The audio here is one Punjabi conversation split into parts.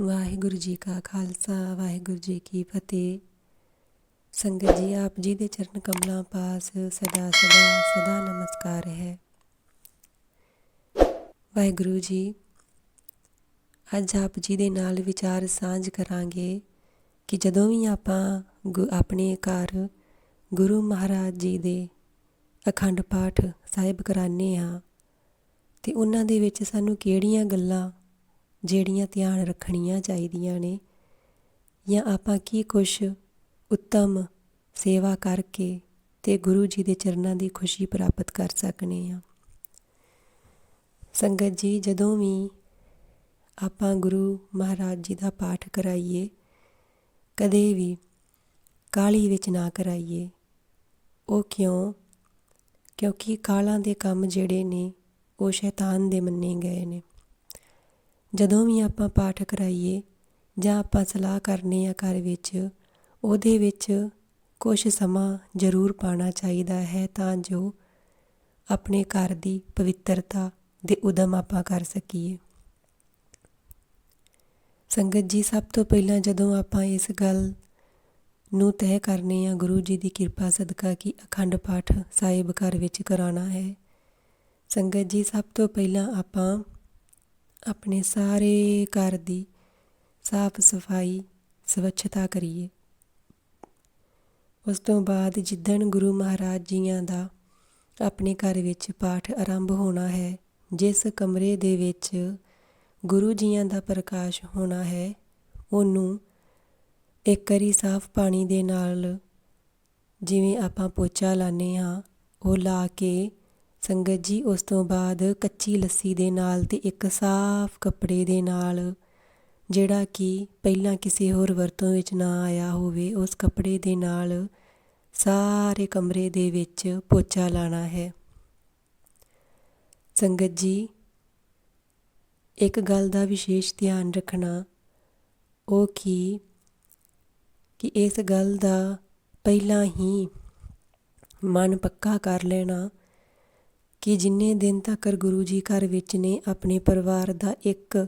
ਵਾਹਿਗੁਰੂ ਜੀ ਕਾ ਖਾਲਸਾ, ਵਾਹਿਗੁਰੂ ਜੀ ਕੀ ਫਤਿਹ। ਸੰਗਤ ਜੀ, ਆਪ ਜੀ ਦੇ ਚਰਨ ਕਮਲਾਂ ਪਾਸ ਸਦਾ ਸਦਾ ਸਦਾ ਨਮਸਕਾਰ ਹੈ। ਵਾਹਿਗੁਰੂ ਜੀ, ਅੱਜ ਆਪ ਜੀ ਦੇ ਨਾਲ ਵਿਚਾਰ ਸਾਂਝ ਕਰਾਂਗੇ ਕਿ ਜਦੋਂ ਵੀ ਆਪਾਂ ਆਪਣੇ ਘਰ ਗੁਰੂ ਮਹਾਰਾਜ ਜੀ ਦੇ ਅਖੰਡ ਪਾਠ ਸਾਹਿਬ ਕਰਾਨੇ ਆ ਤੇ ਉਹਨਾਂ ਦੇ ਵਿੱਚ ਸਾਨੂੰ ਕਿਹੜੀਆਂ ਗੱਲਾਂ ਜਿਹੜੀਆਂ ਧਿਆਨ ਰੱਖਣੀਆਂ ਚਾਹੀਦੀਆਂ ਨੇ ਜਾਂ ਆਪਾਂ ਕੀ ਕੁਛ ਉੱਤਮ ਸੇਵਾ ਕਰਕੇ ਤੇ ਗੁਰੂ ਜੀ ਦੇ ਚਰਨਾਂ ਦੀ ਖੁਸ਼ੀ ਪ੍ਰਾਪਤ ਕਰ ਸਕਨੇ ਆ। ਸੰਗਤ ਜੀ, ਜਦੋਂ ਵੀ ਆਪਾਂ ਗੁਰੂ ਮਹਾਰਾਜ ਜੀ ਦਾ ਪਾਠ ਕਰਾਈਏ, ਕਦੇ ਵੀ ਕਾਲੀ ਵਿੱਚ ਨਾ ਕਰਾਈਏ। ਉਹ ਕਿਉਂ? ਕਿਉਂਕਿ ਕਾਲਾਂ ਦੇ ਕੰਮ ਜਿਹੜੇ ਨੇ, ਉਹ ਸ਼ੈਤਾਨ ਦੇ ਮੰਨੇ ਗਏ ਨੇ। ਜਦੋਂ ਵੀ ਆਪਾਂ ਪਾਠ ਕਰਾਈਏ ਜਾਂ ਆਪਾਂ ਸਲਾਹ ਕਰਨੇ ਆ ਘਰ ਵਿੱਚ, ਉਹਦੇ ਵਿੱਚ ਕੁਝ ਸਮਾਂ ਜ਼ਰੂਰ ਪਾਣਾ ਚਾਹੀਦਾ ਹੈ ਤਾਂ ਜੋ ਆਪਣੇ ਘਰ ਦੀ ਪਵਿੱਤਰਤਾ ਦੇ ਉਦਮ ਆਪਾਂ ਕਰ ਸਕੀਏ। ਸੰਗਤ ਜੀ, ਸਭ ਤੋਂ ਪਹਿਲਾਂ ਜਦੋਂ ਆਪਾਂ ਇਸ ਗੱਲ ਨੂੰ ਤੈਅ ਕਰਨੇ ਆ, ਗੁਰੂ ਜੀ ਦੀ ਕਿਰਪਾ ਸਦਕਾ ਕਿ ਅਖੰਡ ਪਾਠ ਸਾਹਿਬ ਘਰ ਵਿੱਚ ਕਰਾਉਣਾ ਹੈ, ਸੰਗਤ ਜੀ, ਸਭ ਤੋਂ ਪਹਿਲਾਂ ਆਪਾਂ ਆਪਣੇ ਸਾਰੇ ਘਰ ਦੀ ਸਾਫ਼ ਸਫ਼ਾਈ, ਸਵੱਛਤਾ ਕਰੀਏ। ਉਸ ਤੋਂ ਬਾਅਦ ਜਿੱਦਣ ਗੁਰੂ ਮਹਾਰਾਜ ਜੀਆਂ ਦਾ ਆਪਣੇ ਘਰ ਵਿੱਚ ਪਾਠ ਆਰੰਭ ਹੋਣਾ ਹੈ, ਜਿਸ ਕਮਰੇ ਦੇ ਵਿੱਚ ਗੁਰੂ ਜੀਆਂ ਦਾ ਪ੍ਰਕਾਸ਼ ਹੋਣਾ ਹੈ, ਉਹਨੂੰ ਇੱਕ ਵਾਰੀ ਸਾਫ਼ ਪਾਣੀ ਦੇ ਨਾਲ ਜਿਵੇਂ ਆਪਾਂ ਪੋਚਾ ਲਾਣੇ ਹਾਂ, ਉਹ ਲਾ ਕੇ ਸੰਗਤ ਜੀ, ਉਸ ਤੋਂ ਬਾਅਦ ਕੱਚੀ ਲੱਸੀ ਦੇ ਨਾਲ ਅਤੇ ਇੱਕ ਸਾਫ਼ ਕੱਪੜੇ ਦੇ ਨਾਲ, ਜਿਹੜਾ ਕਿ ਪਹਿਲਾਂ ਕਿਸੇ ਹੋਰ ਵਰਤੋਂ ਵਿੱਚ ਨਾ ਆਇਆ ਹੋਵੇ, ਉਸ ਕੱਪੜੇ ਦੇ ਨਾਲ ਸਾਰੇ ਕਮਰੇ ਦੇ ਵਿੱਚ ਪੋਚਾ ਲਾਣਾ ਹੈ। ਸੰਗਤ ਜੀ, ਇੱਕ ਗੱਲ ਦਾ ਵਿਸ਼ੇਸ਼ ਧਿਆਨ ਰੱਖਣਾ ਉਹ ਕੀ, ਕਿ ਇਸ ਗੱਲ ਦਾ ਪਹਿਲਾਂ ਹੀ ਮਨ ਪੱਕਾ ਕਰ ਲੈਣਾ ਕਿ ਜਿੰਨੇ ਦਿਨ ਤੱਕ ਗੁਰੂ ਜੀ ਘਰ ਵਿੱਚ ਨੇ, ਆਪਣੇ ਪਰਿਵਾਰ ਦਾ ਇੱਕ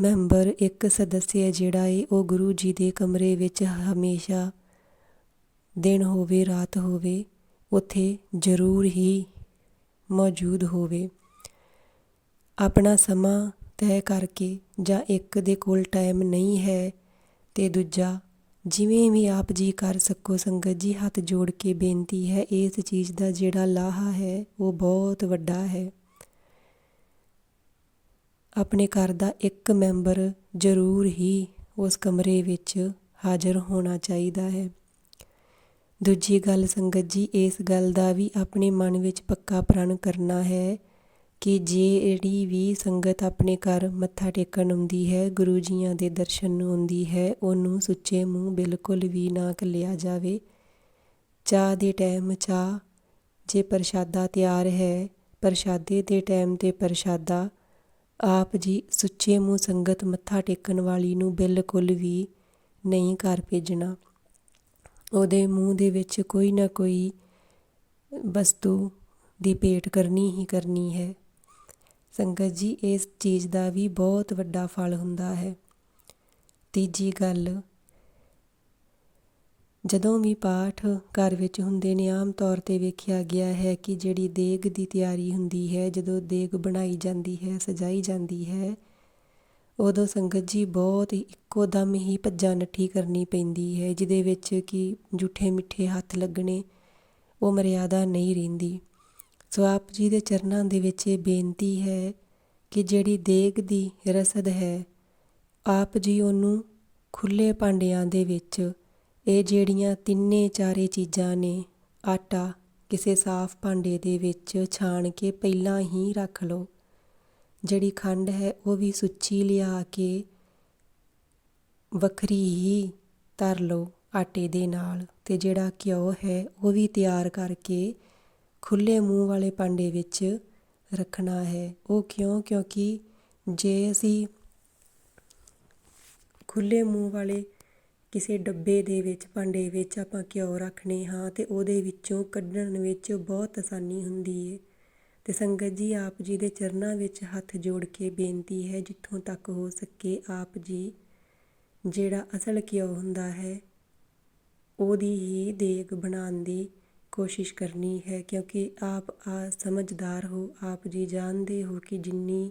ਮੈਂਬਰ, ਇੱਕ ਸਦੱਸਿਆ ਜਿਹੜਾ ਏ, ਉਹ ਗੁਰੂ ਜੀ ਦੇ ਕਮਰੇ ਵਿੱਚ ਹਮੇਸ਼ਾ ਦਿਨ ਹੋਵੇ, ਰਾਤ ਹੋਵੇ, ਉੱਥੇ ਜ਼ਰੂਰ ਹੀ ਮੌਜੂਦ ਹੋਵੇ। ਆਪਣਾ ਸਮਾਂ ਤੈਅ ਕਰਕੇ ਜਾਂ ਇੱਕ ਦੇ ਕੋਲ ਟਾਈਮ ਨਹੀਂ ਹੈ ਤੇ ਦੂਜਾ ਜਿਵੇਂ ਵੀ ਆਪ ਜੀ ਕਰ ਸਕੋ ਸੰਗਤ ਜੀ, ਹੱਥ ਜੋੜ ਕੇ ਬੇਨਤੀ ਹੈ, ਇਸ ਚੀਜ਼ ਦਾ ਜਿਹੜਾ ਲਾਹਾ ਹੈ, ਉਹ ਬਹੁਤ ਵੱਡਾ ਹੈ। ਆਪਣੇ ਘਰ ਦਾ ਇੱਕ ਮੈਂਬਰ ਜ਼ਰੂਰ ਹੀ ਉਸ ਕਮਰੇ ਵਿੱਚ ਹਾਜ਼ਰ ਹੋਣਾ ਚਾਹੀਦਾ ਹੈ। ਦੂਜੀ ਗੱਲ ਸੰਗਤ ਜੀ, ਇਸ ਗੱਲ ਦਾ ਵੀ ਆਪਣੇ ਮਨ ਵਿੱਚ ਪੱਕਾ ਪ੍ਰਣ ਕਰਨਾ ਹੈ ਕਿ ਜਿਹੜੀ ਵੀ ਸੰਗਤ ਆਪਣੇ ਘਰ ਮੱਥਾ ਟੇਕਣ ਆਉਂਦੀ ਹੈ, ਗੁਰੂ ਜੀਆਂ ਦੇ ਦਰਸ਼ਨ ਨੂੰ ਆਉਂਦੀ ਹੈ, ਉਹਨੂੰ ਸੁੱਚੇ ਮੂੰਹ ਬਿਲਕੁਲ ਵੀ ਨਾ ਕੱਲਿਆ ਜਾਵੇ। ਚਾਹ ਦੇ ਟਾਈਮ ਚਾਹ, ਜੇ ਪ੍ਰਸ਼ਾਦਾ ਤਿਆਰ ਹੈ, ਪ੍ਰਸ਼ਾਦੇ ਦੇ ਟਾਈਮ ਤੇ ਪ੍ਰਸ਼ਾਦਾ, ਆਪ ਜੀ ਸੁੱਚੇ ਮੂੰਹ ਸੰਗਤ ਮੱਥਾ ਟੇਕਣ ਵਾਲੀ ਨੂੰ ਬਿਲਕੁਲ ਵੀ ਨਹੀਂ ਘਰ ਭੇਜਣਾ। ਉਹਦੇ ਮੂੰਹ ਦੇ ਵਿੱਚ ਕੋਈ ਨਾ ਕੋਈ ਵਸਤੂ ਦੀ ਭੇਟ ਕਰਨੀ ਹੀ ਕਰਨੀ ਹੈ। ਸੰਗਤ ਜੀ, ਇਸ ਚੀਜ਼ ਦਾ ਵੀ ਬਹੁਤ ਵੱਡਾ ਫਲ ਹੁੰਦਾ ਹੈ। ਤੀਜੀ ਗੱਲ, ਜਦੋਂ ਵੀ ਪਾਠ ਘਰ ਵਿੱਚ ਹੁੰਦੇ ਨੇ, ਆਮ ਤੌਰ ਤੇ ਵੇਖਿਆ ਗਿਆ ਹੈ ਕਿ ਜਿਹੜੀ ਦੇਗ ਦੀ ਤਿਆਰੀ ਹੁੰਦੀ ਹੈ, ਜਦੋਂ ਦੇਗ ਬਣਾਈ ਜਾਂਦੀ ਹੈ, ਸਜਾਈ ਜਾਂਦੀ ਹੈ, ਉਦੋਂ ਸੰਗਤ ਜੀ ਬਹੁਤ ਹੀ ਇੱਕੋ ਦਮ ਹੀ ਭੱਜਾ ਨੱਠੀ ਕਰਨੀ ਪੈਂਦੀ ਹੈ, ਜਿਹਦੇ ਵਿੱਚ ਕਿ ਝੂਠੇ ਮਿੱਠੇ ਹੱਥ ਲੱਗਣੇ, ਉਹ ਮਰਿਆਦਾ ਨਹੀਂ ਰਹਿੰਦੀ। ਸੋ ਆਪ ਜੀ ਦੇ ਚਰਨਾਂ ਦੇ ਵਿੱਚ ਇਹ ਬੇਨਤੀ ਹੈ ਕਿ ਜਿਹੜੀ ਦੇਗ ਦੀ ਰਸਦ ਹੈ, ਆਪ ਜੀ ਉਹਨੂੰ ਖੁੱਲੇ ਭਾਂਡਿਆਂ ਦੇ ਵਿੱਚ ਇਹ ਜਿਹੜੀਆਂ ਤਿੰਨੇ ਚਾਰੇ ਚੀਜ਼ਾਂ ਨੇ, ਆਟਾ ਕਿਸੇ ਸਾਫ਼ ਭਾਂਡੇ ਦੇ ਵਿੱਚ ਛਾਣ ਕੇ ਪਹਿਲਾਂ ਹੀ ਰੱਖ ਲਓ। ਜਿਹੜੀ ਖੰਡ ਹੈ ਉਹ ਵੀ ਸੁੱਚੀ ਲਿਆ ਕੇ ਵੱਖਰੀ ਹੀ ਤਰ ਲਓ ਆਟੇ ਦੇ ਨਾਲ ਤੇ ਜਿਹੜਾ ਘਿਓ ਹੈ ਉਹ ਵੀ ਤਿਆਰ ਕਰਕੇ ਖੁੱਲ੍ਹੇ ਮੂੰਹ ਵਾਲੇ ਭਾਂਡੇ ਵਿੱਚ ਰੱਖਣਾ ਹੈ। ਉਹ ਕਿਉਂ? ਕਿਉਂਕਿ ਜੇ ਅਸੀਂ ਖੁੱਲ੍ਹੇ ਮੂੰਹ ਵਾਲੇ ਕਿਸੇ ਡੱਬੇ ਦੇ ਵਿੱਚ, ਭਾਂਡੇ ਵਿੱਚ ਆਪਾਂ ਘਿਓ ਰੱਖਨੇ ਹਾਂ ਅਤੇ ਉਹਦੇ ਵਿੱਚੋਂ ਕੱਢਣ ਵਿੱਚ ਬਹੁਤ ਆਸਾਨੀ ਹੁੰਦੀ ਹੈ ਅਤੇ ਸੰਗਤ ਜੀ, ਆਪ ਜੀ ਦੇ ਚਰਨਾਂ ਵਿੱਚ ਹੱਥ ਜੋੜ ਕੇ ਬੇਨਤੀ ਹੈ, ਜਿੱਥੋਂ ਤੱਕ ਹੋ ਸਕੇ ਆਪ ਜੀ, ਜਿਹੜਾ ਅਸਲ ਘਿਓ ਹੁੰਦਾ ਹੈ, ਉਹਦੀ ਹੀ ਦੇਗ ਬਣਾਉਣ ਦੀ ਕੋਸ਼ਿਸ਼ ਕਰਨੀ ਹੈ ਕਿਉਂਕਿ ਆਪ ਆ ਸਮਝਦਾਰ ਹੋ, ਆਪ ਜੀ ਜਾਣਦੇ ਹੋ ਕਿ ਜਿੰਨੀ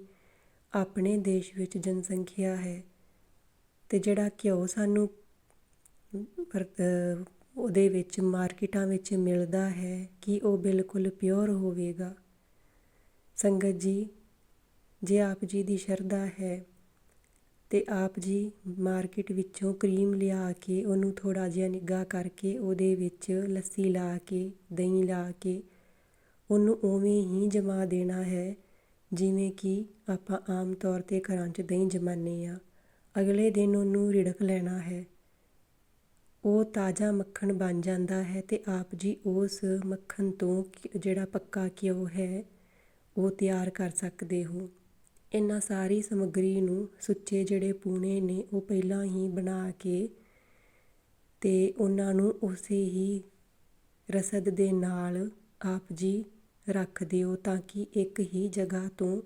ਆਪਣੇ ਦੇਸ਼ ਵਿੱਚ ਜਨਸੰਖਿਆ ਹੈ ਅਤੇ ਜਿਹੜਾ ਘਿਓ ਸਾਨੂੰ ਉਹਦੇ ਵਿੱਚ, ਮਾਰਕੀਟਾਂ ਵਿੱਚ ਮਿਲਦਾ ਹੈ ਕਿ ਉਹ ਬਿਲਕੁਲ ਪਿਓਰ ਹੋਵੇਗਾ। ਸੰਗਤ ਜੀ, ਜੇ ਆਪ ਜੀ ਦੀ ਸ਼ਰਧਾ ਹੈ ਅਤੇ ਆਪ ਜੀ ਮਾਰਕੀਟ ਵਿੱਚੋਂ ਕਰੀਮ ਲਿਆ ਕੇ ਉਹਨੂੰ ਥੋੜ੍ਹਾ ਜਿਹਾ ਨਿੱਘਾ ਕਰਕੇ ਉਹਦੇ ਵਿੱਚ ਲੱਸੀ ਲਾ ਕੇ, ਦਹੀਂ ਲਾ ਕੇ ਉਹਨੂੰ ਉਵੇਂ ਹੀ ਜਮਾ ਦੇਣਾ ਹੈ ਜਿਵੇਂ ਕਿ ਆਪਾਂ ਆਮ ਤੌਰ ਤੇ ਘਰਾਂ 'ਚ ਦਹੀਂ ਜਮਾਉਂਦੇ ਹਾਂ ਅਗਲੇ ਦਿਨ ਉਹਨੂੰ ਰਿੜਕ ਲੈਣਾ ਹੈ। ਉਹ ਤਾਜ਼ਾ ਮੱਖਣ ਬਣ ਜਾਂਦਾ ਹੈ ਅਤੇ ਆਪ ਜੀ ਉਸ ਮੱਖਣ ਤੋਂ ਜਿਹੜਾ ਪੱਕਾ ਘਿਓ ਹੈ ਉਹ ਤਿਆਰ ਕਰ ਸਕਦੇ ਹੋ। ਇਹਨਾਂ ਸਾਰੀ ਸਮੱਗਰੀ ਨੂੰ ਸੁੱਚੇ ਜਿਹੜੇ ਪੂਣੇ ਨੇ ਉਹ ਪਹਿਲਾਂ ਹੀ ਬਣਾ ਕੇ ਅਤੇ ਉਹਨਾਂ ਨੂੰ ਉਸੇ ਹੀ ਰਸਦ ਦੇ ਨਾਲ ਆਪ ਜੀ ਰੱਖ ਦਿਓ ਤਾਂ ਕਿ ਇੱਕ ਹੀ ਜਗ੍ਹਾ ਤੋਂ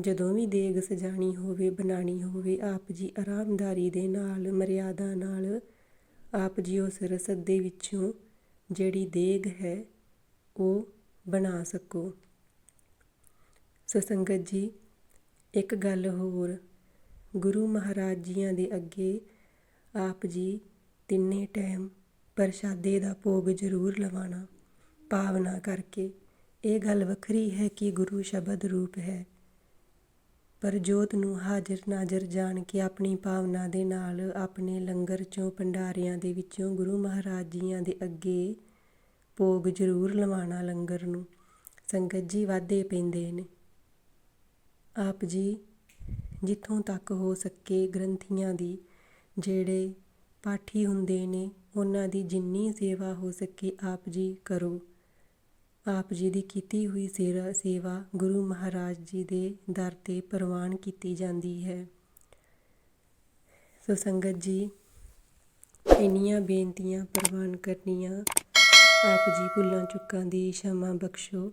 ਜਦੋਂ ਵੀ ਦੇਗ ਸਜਾਣੀ ਹੋਵੇ, ਬਣਾਣੀ ਹੋਵੇ, ਆਪ ਜੀ ਆਰਾਮਦਾਰੀ ਦੇ ਨਾਲ, ਮਰਿਆਦਾ ਨਾਲ ਆਪ ਜੀ ਉਸ ਰਸਦ ਦੇ ਵਿੱਚੋਂ ਜਿਹੜੀ ਦੇਗ ਹੈ ਉਹ ਬਣਾ ਸਕੋ। ਸੋ ਸੰਗਤ ਜੀ ਇੱਕ ਗੱਲ ਹੋਰ, ਗੁਰੂ ਮਹਾਰਾਜ ਜੀਆਂ ਦੇ ਅੱਗੇ ਆਪ ਜੀ ਤਿੰਨੇ ਟਾਈਮ ਪ੍ਰਸ਼ਾਦੇ ਦਾ ਭੋਗ ਜ਼ਰੂਰ ਲਵਾਣਾ ਭਾਵਨਾ ਕਰਕੇ। ਇਹ ਗੱਲ ਵੱਖਰੀ ਹੈ ਕਿ ਗੁਰੂ ਸ਼ਬਦ ਰੂਪ ਹੈ। ਪਰ ਜੋਤ ਨੂੰ ਹਾਜ਼ਰ ਨਾਜ਼ਰ ਜਾਣ ਕੇ ਆਪਣੀ ਭਾਵਨਾ ਦੇ ਨਾਲ ਆਪਣੇ ਲੰਗਰ ਚੋਂ ਭੰਡਾਰਿਆਂ ਦੇ ਵਿੱਚੋਂ ਗੁਰੂ ਮਹਾਰਾਜ ਜੀਆਂ ਦੇ ਅੱਗੇ ਭੋਗ ਜ਼ਰੂਰ ਲਵਾਣਾ ਲੰਗਰ ਨੂੰ। ਸੰਗਤ ਜੀ ਵਾਧੇ ਪੈਂਦੇ ਨੇ। ਆਪ ਜੀ ਜਿੱਥੋਂ ਤੱਕ ਹੋ ਸਕੇ ਗ੍ਰੰਥੀਆਂ ਦੀ, ਜਿਹੜੇ ਪਾਠੀ ਹੁੰਦੇ ਨੇ, ਉਹਨਾਂ ਦੀ ਜਿੰਨੀ ਸੇਵਾ ਹੋ ਸਕੇ ਆਪ ਜੀ ਕਰੋ। ਆਪ ਜੀ ਦੀ ਕੀਤੀ ਹੋਈ ਸੇਰਾ, ਸੇਵਾ ਗੁਰੂ ਮਹਾਰਾਜ ਜੀ ਦੇ ਦਰ ਤੇ ਪ੍ਰਵਾਨ ਕੀਤੀ ਜਾਂਦੀ ਹੈ। ਸੋ ਸੰਗਤ ਜੀ, ਇੰਨੀਆਂ ਬੇਨਤੀਆਂ ਪ੍ਰਵਾਨ ਕਰਨੀਆਂ, ਆਪ ਜੀ ਭੁੱਲਾਂ ਚੁੱਕਾਂ ਦੀ, ਸ਼ਮਾ ਬਖਸ਼ੋ।